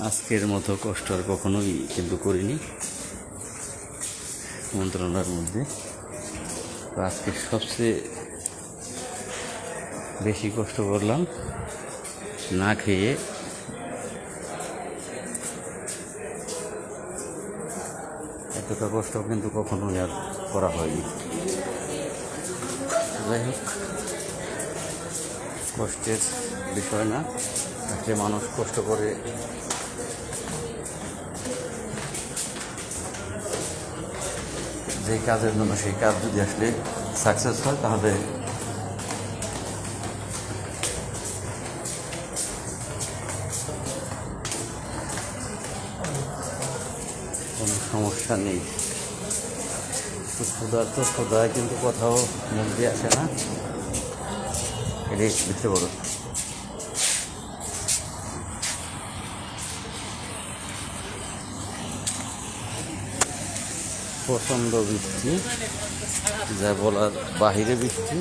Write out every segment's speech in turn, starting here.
আজকের মতো কষ্ট আর কখনোই কিন্তু করিনি। মন্ত্রণালয়ের মধ্যে। তো আজকে সবচেয়ে বেশি কষ্ট করলাম না খেয়ে এতটা কষ্ট কিন্তু কখনোই আর করা হয়নি। যাই হোক কষ্টের বিষয় না। যে মানুষ কষ্ট করে যে কাজের জন্য সেই কাজ যদি আসলে সাকসেস হয়, তাহলে কোনো সমস্যা নেই। তো ক্ষুধার্ত ক্ষুধায় কিন্তু কোথাও মুখ দিয়ে আসে না। এটাই বুঝতে পারো। প্রচণ্ড বৃষ্টি, যা বলার বাহিরে বৃষ্টি।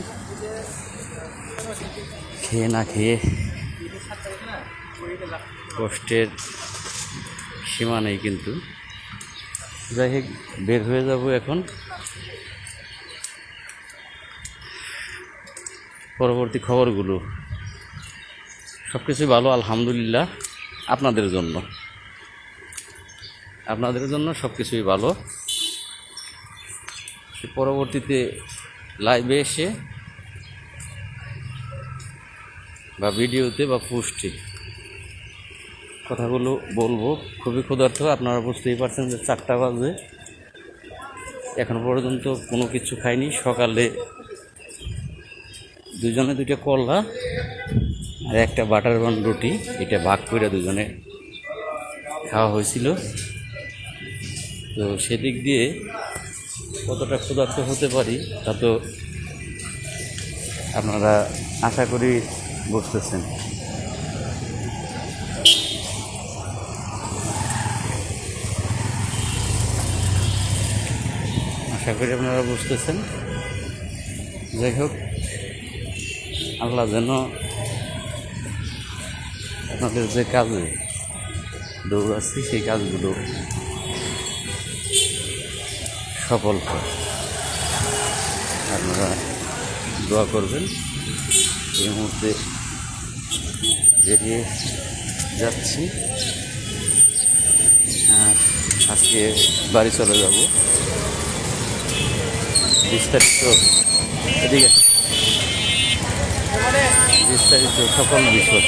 খেয়ে না খেয়ে কষ্টের সীমা নেই কিন্তু। যাই হোক, বের হয়ে যাব এখন। পরবর্তী খবরগুলো। সব কিছুই ভালো, আলহামদুলিল্লাহ, আপনাদের জন্য। আপনাদের জন্য সব কিছুই ভালো পরবর্তীতে লাইভে এসে বা ভিডিওতে বা পোস্টে কথাগুলো বলব। খুবই ক্ষুধার্ত, আপনারা বুঝতেই পারছেন যে চারটা বাজে। এখন পর্যন্ত কোনো কিছু খাইনি। সকালে দুজনে দুইটা কলা আর একটা বাটার বান রুটি, এটা ভাগ করে দুজনে খাওয়া হয়েছিল। তো সেদিক দিয়ে কতটা ক্ষুধার্ত হতে পারি তা তো আপনারা আশা করি বুঝতেছেন। আশা করি আপনারা বুঝতেছেন। যাই হোক আল্লাহ যেন আপনাদের যে কাজে দৌড়াচ্ছি, সেই কাজগুলো সফল হয়। আপনারা দোয়া করবেন। এই মুহূর্তে বেরিয়ে যাচ্ছি। আজকে বাড়ি চলে যাব। বিস্তারিত এদিকে। বিস্তারিত সকল বিষয়।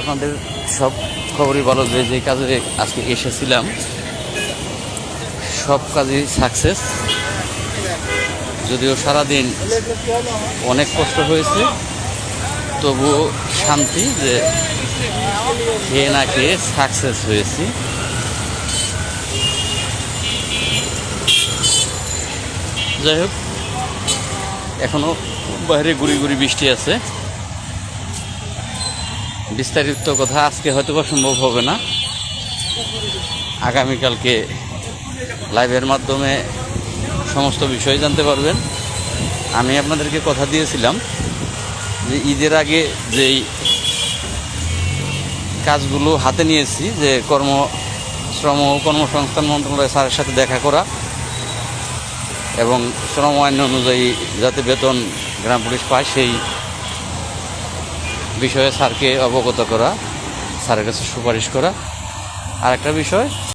আপনাদের সব খবরই ভালো যে যে কাজে আজকে এসেছিলাম, সব কাজই সাকসেস যদিও সারাদিন অনেক কষ্ট হয়েছে, তবুও শান্তি যে খেয়ে না খেয়ে সাকসেস হয়েছি। যাই হোক এখনও বাইরে গুড়ি গুড়ি বৃষ্টি আছে। বিস্তারিত কথা আজকে হয়তো বা সম্ভব হবে না। আগামীকালকে লাইভের মাধ্যমে সমস্ত বিষয় জানতে পারবেন। আমি আপনাদেরকে কথা দিয়েছিলাম যে ঈদের আগে যেই কাজগুলো হাতে নিয়েছি, যে কর্ম, শ্রম ও কর্মসংস্থান মন্ত্রণালয় স্যারের সাথে দেখা করা এবং শ্রম আইন অনুযায়ী যাতে বেতন গ্রাম পুলিশ পায়, সেই বিষয়ে স্যারকে অবগত করা, স্যারের কাছে সুপারিশ করা। আর একটা বিষয়